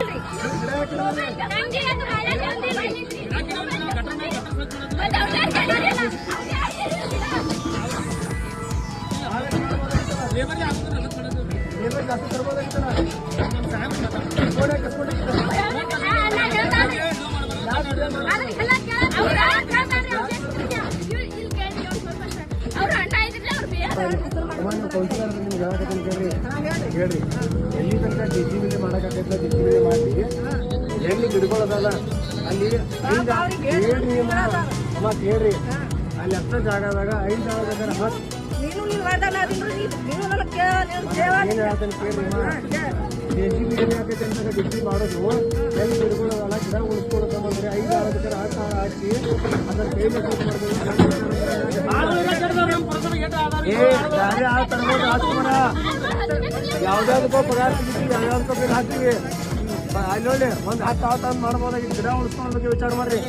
ಅವ್ರ ಹೇಳ್ರಿ. ಎಲ್ಲಿ ತನಕ ಡಿ ಜಿ ಬಿಲ್ ಮಾಡಕ್ಕಾಗೈತೆ ಡಿ ಜಿ ಬಿಲ್ ಮಾಡಿ ಎಲ್ಲಿ ಗಿಡಗಳದಲ್ಲ ಅಲ್ಲಿ ಐದು ಹೇಳ್ರಿ ಮತ್ತೆ ಹೇಳ್ರಿ. ಅಲ್ಲಿ ಅಷ್ಟ ಜಾಗದಾಗ ಐದು ಜಾಗದಾಗ ಸೇವಾ ಏನು ಹೇಳ್ತಾನೆ ಕೇಳ್ರಿ ಅಂತ ಮಾಡೋದು. ಎಲ್ಲಿ ಗಿಡಗಳದಲ್ಲ ಗಿಡ ಉಳಿಸ್ಕೊಳ್ತಂದ್ರೆ ಐದು ಜಾಗದಾಗ ಆಟ ಹಾಕಿ ಅದನ್ನ ಏ ದಾರಿ ಆ ತರ್ಬೋದು ಯಾವ್ದಾದಕ್ಕೋ ಪಗಾರ ಸಿಗುತ್ತೆ ಯಾವ್ದಾದಕ್ಕೋ ಬೇರೆ ಹಾಕ್ತೀವಿ ಅಲ್ಲಿ ನೋಡಿ ಒಂದು ಹತ್ತು ಹತ್ತು ಅಂತ ಮಾಡ್ಬೋದಾಗಿತ್ತು ಗಿಡ ಉಳಿಸ್ಕೊಳ್ಳೋ ಬಗ್ಗೆ ವಿಚಾರ ಮಾಡ್ರಿ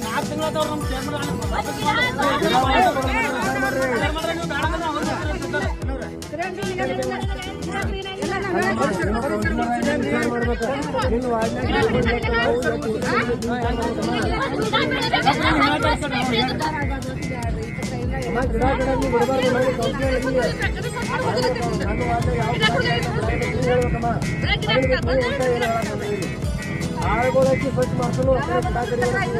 ಮಾಡ್ಬೇಕು ಹಚ್ಚಿ ಸ್ವಚ್ಛ ಕಡಿಯೋದು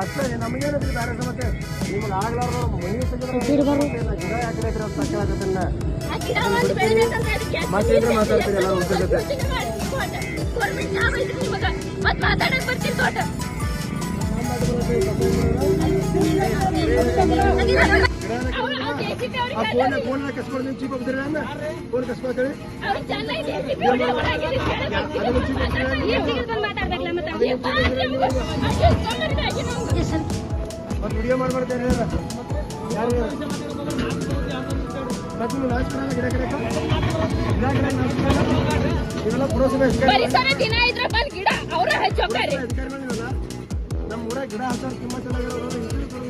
ಅಷ್ಟೇ ನಮಗೇನಿದ್ರಿ ಬೇರೆ ಸಮಸ್ಯೆ ನಿಮ್ಗೆ ಆಗ್ಲಾರ ಮನೆ ಗಿಡ ರೈತರ ತಕ್ಕಾಗತ್ತಲ್ಲ ಮತ್ತೇನ್ರಿ ಮಾತಾಡ್ತೀರಿ ಎಲ್ಲ ಜೊತೆ ಮತ್ ಮಾತಾಡಕ್ ಬರ್ತೀನಿ ತೋಟ ಆ ಫೋನ್ ಫೋನ್ ಕಸ್ಕೊಂಡು ನೀವು ಚೀಪ್ ಹೋಗ್ತೀರಿ ಅನ್ನ ಫೋನ್ ಕಸ್ಕೊಳ್ತೀರಿ ಅವ್ರು ಚೆನ್ನಾಗಿ ವಿಡಿಯೋ ಮಾಡಾಗಿರಿ ಮಾತಾಡ್ಬೇಕಲ್ಲ ಮತ್ತೆ ಮತ್ತೆ ವಿಡಿಯೋ ಮಾಡ್ಬಾರ್ದು ಯಾರು ಮತ್ತೆ ನೀವು ಲಾಸ್ಟ್ ಗಿಡ ಗಿಡ ಪರಿಸರ ದಿನ ಇದ್ರ ಬಂದ್ ಗಿಡ ಅವ್ರ ಹಚ್ಚೋಕಾರಿ ಅಧಿಕಾರಿಗಳಿರಲ್ಲ ನಮ್ಮ ಊರಾಗ ಗಿಡ ಹಚ್ಚಾರ ಕಿಮ್ಮತ್ ಚೆನ್ನಾಗಿರೋದು ಇಂಜಿನ್ ಕೊಡು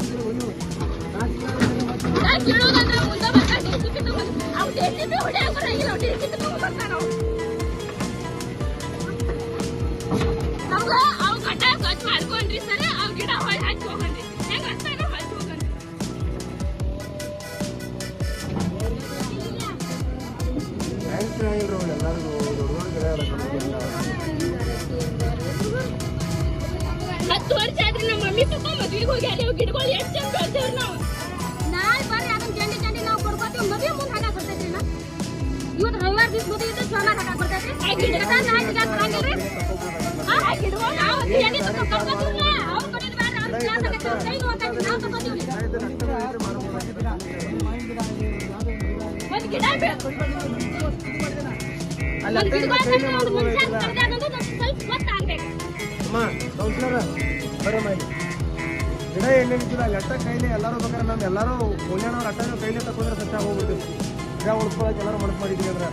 ಹತ್ತು ವರ್ಷ ಆದ್ರಿ ನಮ್ಮ ಮಮ್ಮಿ ಪಪ್ಪ ಮದ್ವಿಗೆ ಹೋಗ್ಯಾರ ಇವ್ ಗಿಡಗಳು ಎಷ್ಟು ಚಂದ ಬೆಳ್ದೇವ್ರಿ ನಾವು ನಾಳೆ ಬರ್ರಿ ಅದನ್ನ ಜಂಡಿ ಜಂಡಿ ನಾವು ಕೊಡ್ಕೋತೀವಿ ಮದ್ವೆ ಮುಂದೆ ಹಾಕಕ್ ಬರ್ತೈತ್ರಿ ನಾ ಇವತ್ತು ರವಿವಾರ ದಿವಸ ಮದುವೆ ಇದ್ರೆ ಸೋಮವಾರ ಹಾಕಕ್ ಬರ್ತೈತ್ರಿ ಆ ಗಿಡದ ನಾಳೆ ಈಗ ಬರಂಗಿಲ್ರಿ ಆ ಗಿಡಗಳು ನಾವು ಜಂಡಿ ತಗೊಂಡ್ ಕರ್ಕೋತೀವ್ರಿ ಅವ್ರ ಕಡೆ ಬೇಡ ಅವ್ರ ಕ್ಲಾಸ್ ಆಗತ್ತೆ ಕೈ ನೋಡ್ತೈತಿ ನಾವು ತಗೋತೀವ್ರಿ ಒಂದ್ ಗಿಡ ಬೇಕು ಒಂದ್ ಗಿಡಗಳು ಒಂದು ಮನುಷ್ಯ ಕರ್ದಾಗಂದು ಸ್ವಲ್ಪ ಗೊತ್ತಾಗ್ಬೇಕು ಅಮ್ಮ ಕೌನ್ಸಿಲರ ಗಿಡ ಎಲ್ಲಿ ನಿಂತಿಲ್ಲ ಅಲ್ಲಿ ಅಟ್ಟ ಕೈಲಿ ಎಲ್ಲರೂ ಬೇಕಾದ್ರೆ ನಮ್ಮ ಎಲ್ಲರೂ ಪುಣ್ಯನವ್ರ ಅಟ್ಟ ಕೈಲಿ ತಕೊಂಡ್ರೆ ಸಚ್ಚ ಹೋಗ್ಬಿಡ್ತೀವಿ ಗಿಡ ಎಲ್ಲರೂ ಮನಸ್ಸು ಮಾಡಿದ್ದೀವಿ ಅಂದ್ರೆ.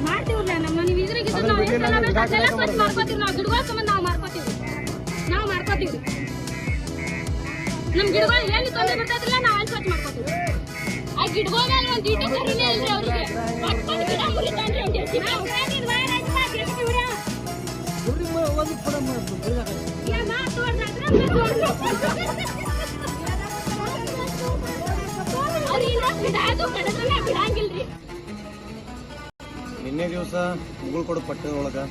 ನಮ್ ಗಿಡಗಳು ಎಲ್ಲಿ ತೊಂದರೆ ನಾವು ಅಲ್ಲಿ ಸ್ವಚ್ಛ ಮಾಡ್ಕೋತೀವಿ. ಆ ಗಿಡಗಳ ಮೇಲೆ ಒಂದ್ ಅವ್ರಿಗೆ. ಪಟ್ಕೊಂಡು ಗಿಡ ಮುರಿತಾನ್ರಿ. ನಾವು ಹೋಗಿದ್ ನಿನ್ನೆ ದಿವಸ ಮುಗುಳ್ಕೊಡ ಪಟ್ಟಣದೊಳಗೆ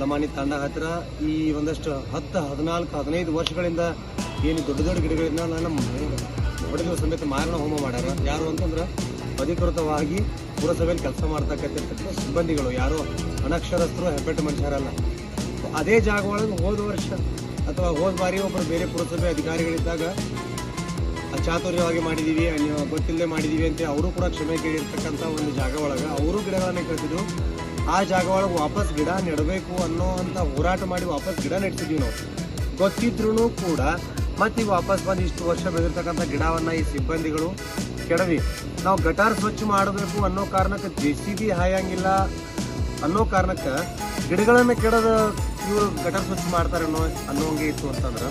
ಲಮಾನಿ ತಂಡ ಹತ್ತಿರ ಈ ಒಂದಷ್ಟು ಹತ್ತು, ಹದಿನಾಲ್ಕು, ಹದಿನೈದು ವರ್ಷಗಳಿಂದ ಏನು ದೊಡ್ಡ ದೊಡ್ಡ ಗಿಡಗಳಿಂದ ನಮ್ಮ ಹೊಡೆದ ಸಮೇತ ಮಾರಣ ಹೋಮ ಮಾಡ್ಯಾರ. ಯಾರು ಅಂತಂದ್ರೆ ಅಧಿಕೃತವಾಗಿ ಪುರಸಭೆಯಲ್ಲಿ ಕೆಲಸ ಮಾಡ್ತಕ್ಕಂಥ ಸಿಬ್ಬಂದಿಗಳು. ಯಾರು ಅನಕ್ಷರಸ್ಥರು ಹೆಬ್ಬೆಟ್ಟು ಮನುಷ್ಯರಲ್ಲ. ಅದೇ ಜಾಗ ಒಳಗೆ ಹೋದ ವರ್ಷ ಅಥವಾ ಹೋದ ಬಾರಿ ಒಬ್ಬರು ಬೇರೆ ಪುರಸಭೆ ಅಧಿಕಾರಿಗಳಿದ್ದಾಗ ಚಾತುರ್ಯವಾಗಿ ಮಾಡಿದ್ದೀವಿ ಗೊತ್ತಿಲ್ಲದೆ ಮಾಡಿದ್ದೀವಿ ಅಂತ ಅವರು ಕೂಡ ಕ್ಷಮೆ ಕೇಳಿರ್ತಕ್ಕಂಥ ಒಂದು ಜಾಗ ಒಳಗೆ ಅವರು ಗಿಡಗಳನ್ನ ಕಳಿಸಿದ್ರು ಆ ಜಾಗ ಒಳಗೆ ವಾಪಸ್ ಗಿಡ ನೆಡಬೇಕು ಅನ್ನೋ ಅಂತ ಹೋರಾಟ ಮಾಡಿ ವಾಪಸ್ ಗಿಡ ನೆಡ್ತಿದ್ವಿ ನಾವು. ಗೊತ್ತಿದ್ರು ಕೂಡ ಮತ್ತೆ ವಾಪಸ್ ಬಂದು ಇಷ್ಟು ವರ್ಷ ಬೆಳೆದಿರ್ತಕ್ಕಂಥ ಗಿಡವನ್ನು ಈ ಸಿಬ್ಬಂದಿಗಳು ಕೆಡವಿ. ನಾವು ಗಟಾರ್ ಸ್ವಚ್ಛ ಮಾಡಬೇಕು ಅನ್ನೋ ಕಾರಣಕ್ಕೆ ಜೆ ಸಿ ಬಿ ಹಾಯಂಗಿಲ್ಲ ಅನ್ನೋ ಕಾರಣಕ್ಕೆ ಗಿಡಗಳನ್ನು ಕೆಡದ ಇವರು ಗಟರ್ ಸ್ವಚ್ಛ ಮಾಡ್ತಾರೆ ಅನ್ನೋ ಅನ್ನೋಂಗೆ ಇತ್ತು ಅಂತಂದ್ರೆ,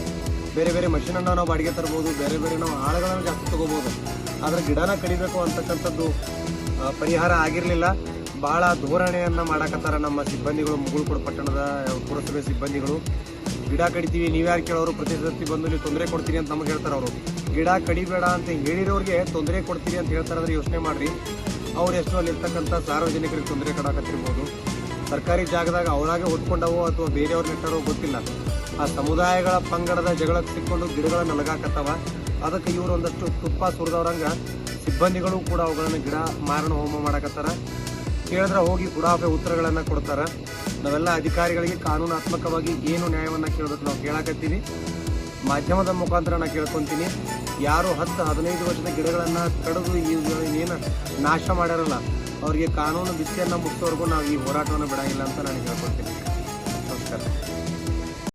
ಬೇರೆ ಬೇರೆ ಮಷೀನನ್ನು ನಾವು ಬಾಡಿಗೆ ತರ್ಬೋದು, ಬೇರೆ ಬೇರೆ ನಾವು ಆಳುಗಳನ್ನು ಜಾಸ್ತಿ ತೊಗೋಬೋದು. ಆದರೆ ಗಿಡನ ಕಡಿಬೇಕು ಅಂತಕ್ಕಂಥದ್ದು ಪರಿಹಾರ ಆಗಿರಲಿಲ್ಲ. ಭಾಳ ಧೋರಣೆಯನ್ನು ಮಾಡಕತ್ತಾರ ನಮ್ಮ ಸಿಬ್ಬಂದಿಗಳು, ಮುಗುಳ್ಕೋಡು ಪಟ್ಟಣದ ಪುರಸಭೆ ಸಿಬ್ಬಂದಿಗಳು. ಗಿಡ ಕಡಿತೀವಿ, ನೀವು ಯಾರು ಕೇಳೋರು, ಪ್ರತಿ ಸತಿ ಬಂದು ನೀವು ತೊಂದರೆ ಕೊಡ್ತೀರಿ ಅಂತ ನಮಗೆ ಹೇಳ್ತಾರೆ ಅವರು. ಗಿಡ ಕಡಿಬೇಡ ಅಂತ ಹೇಳಿರೋರಿಗೆ ತೊಂದರೆ ಕೊಡ್ತೀರಿ ಅಂತ ಹೇಳ್ತಾರೆ ಅಂದ್ರೆ ಯೋಚನೆ ಮಾಡಿರಿ. ಅವ್ರು ಎಷ್ಟು ಅಲ್ಲಿರ್ತಕ್ಕಂಥ ಸಾರ್ವಜನಿಕರಿಗೆ ತೊಂದರೆ ಕೊಡಕತ್ತಿರ್ಬೋದು. ಸರ್ಕಾರಿ ಜಾಗದಾಗ ಅವರಾಗೆ ಹೊತ್ಕೊಂಡವೋ ಅಥವಾ ಬೇರೆಯವ್ರ ನೆಟ್ಟಾರೋ ಗೊತ್ತಿಲ್ಲ. ಆ ಸಮುದಾಯಗಳ ಪಂಗಡದ ಜಗಳಕ್ಕೆ ಸಿಕ್ಕೊಂಡು ಗಿಡಗಳನ್ನು ನಲಗಾಕತ್ತವ. ಅದಕ್ಕೆ ಇವರು ಒಂದಷ್ಟು ತುಪ್ಪ ಸುರಿದವ್ರಂಗ ಸಿಬ್ಬಂದಿಗಳು ಕೂಡ ಅವುಗಳನ್ನು ಗಿಡ ಮಾರಣ ಹೋಮ ಮಾಡಕತ್ತಾರ. ಕೇಳಿದ್ರೆ ಹೋಗಿ ಬುಡಾಫೆ ಉತ್ತರಗಳನ್ನು ಕೊಡ್ತಾರೆ. ನಾವೆಲ್ಲ ಅಧಿಕಾರಿಗಳಿಗೆ ಕಾನೂನಾತ್ಮಕವಾಗಿ ಏನು ನ್ಯಾಯವನ್ನು ಕೇಳಬೇಕು ನಾವು ಕೇಳಾಕತ್ತೀವಿ ಮಾಧ್ಯಮದ ಮುಖಾಂತರ ನಾನು ಕೇಳ್ಕೊತೀನಿ. ಯಾರು ಹತ್ತು ಹದಿನೈದು ವರ್ಷದ ಗಿಡಗಳನ್ನು ಕಡಿದು ಏನು ನಾಶ ಮಾಡ್ಯಾರಲ್ಲ ಅವರಿಗೆ ಕಾನೂನು ಬಿಸಿಯನ್ನು ಮುಗಿಸೋವರೆಗೂ ನಾವು ಈ ಹೋರಾಟವನ್ನು ಬಿಡಂಗಿಲ್ಲ ಅಂತ ನಾನು ಹೇಳ್ಕೊಳ್ತೀನಿ. ನಮಸ್ಕಾರ.